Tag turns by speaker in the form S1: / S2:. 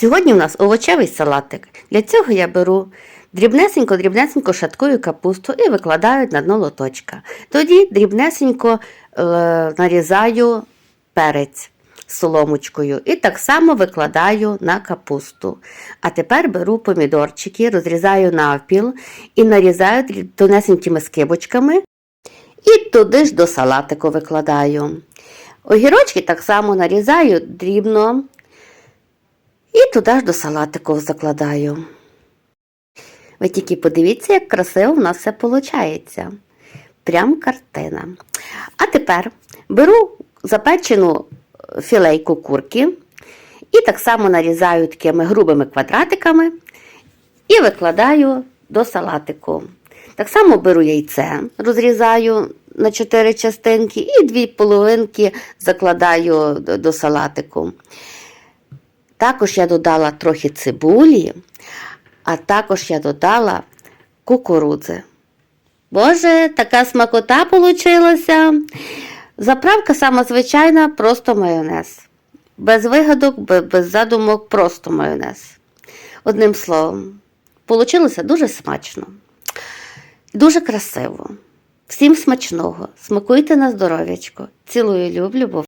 S1: Сьогодні у нас овочевий салатик. Для цього я беру дрібнесенько-дрібнесенько шаткую капусту і викладаю на дно лоточка. Тоді дрібнесенько е, нарізаю перець соломочкою і так само викладаю на капусту. А тепер беру помідорчики, розрізаю навпіл і нарізаю тонесенькими скибочками і туди ж до салатику викладаю. Огірочки так само нарізаю дрібно і туди ж до салатику закладаю. Ви тільки подивіться, як красиво в нас все виходить. Прям картина. А тепер беру запечену філейку курки і так само нарізаю такими грубими квадратиками і викладаю до салатику. Так само беру яйце, розрізаю на 4 частинки і дві половинки закладаю до салатику. Також я додала трохи цибулі, а також я додала кукурудзи. Боже, така смакота получилася. Заправка сама звичайна, просто майонез. Без вигадок, без задумок, просто майонез. Одним словом, получилося дуже смачно. Дуже красиво. Всім смачного. Смакуйте на здоров'ячко. Цілую, люблю,